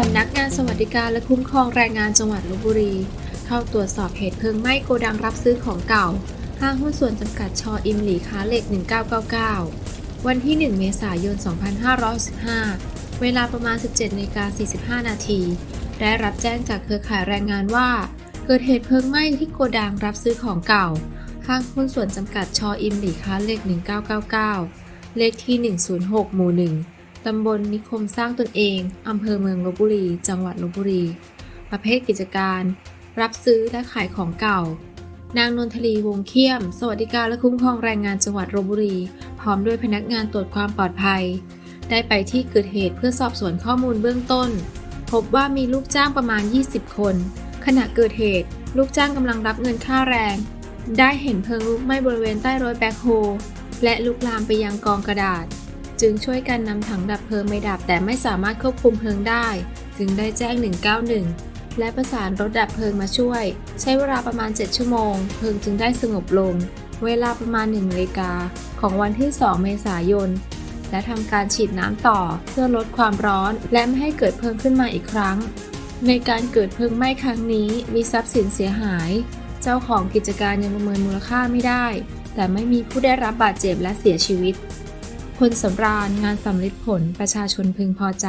สำนักงานสวัสดิการและคุ้มครองแรงงานจังหวัดลบบุรี เข้าตรวจสอบเหตุเพลิงไหม้โกดังรับซื้อของเก่า ห้างหุ้นส่วนจำกัดชออิมหลีค้าเหล็ก 1999 วันที่ 1 เมษายน 2515 เวลาประมาณ 17นกา45 นาที ได้รับแจ้งจากเครือข่ายแรงงานว่า เกิดเหตุเพลิงไหม้ที่โกดังรับซื้อของเก่า ห้างหุ้นส่วนจำกัดชออิมหลีค้าเหล็ก 1999 เลขที่ 106 หมู่ 1 ตำบลนิคมสร้างตนเอง อำเภอเมืองลบบุรี จังหวัดลบบุรี ประเภทกิจการ รับซื้อและขายของเก่า นางนนทลีวงเขี้ยม สวัสดิการและคุ้มครองแรงงานจังหวัดลบบุรี พร้อมด้วยพนักงานตรวจความปลอดภัย ได้ไปที่เกิดเหตุเพื่อสอบสวนข้อมูลเบื้องต้น พบว่ามีลูกจ้างประมาณ 20 คน ขณะเกิดเหตุ ลูกจ้างกำลังรับเงินค่าแรง ได้เห็นเพลิงลุกไหม้บริเวณใต้รถแบ็คโฮและลุกลามไปยังกองกระดาษ จึงช่วยกันนำถังดับเพลิงไปดับ แต่ไม่สามารถควบคุมเพลิงได้ จึงได้แจ้ง 191 และประสานรถดับเพลิงมาช่วย ใช้เวลาประมาณ 7 ชั่วโมง เพลิงจึงได้สงบลง เวลาประมาณ1นาฬิกาของวันที่ 2 เมษายน และทำการฉีดน้ำต่อเพื่อลดความร้อนและไม่ให้เกิดเพลิงขึ้นมาอีกครั้ง ในการเกิดเพลิงไหม้ครั้งนี้มีทรัพย์สินเสียหาย เจ้าของกิจการยังประเมินมูลค่าไม่ได้ แต่ไม่มีผู้ได้รับบาดเจ็บและเสียชีวิต คนสำราญงานสำลิดผลประชาชนพึงพอใจ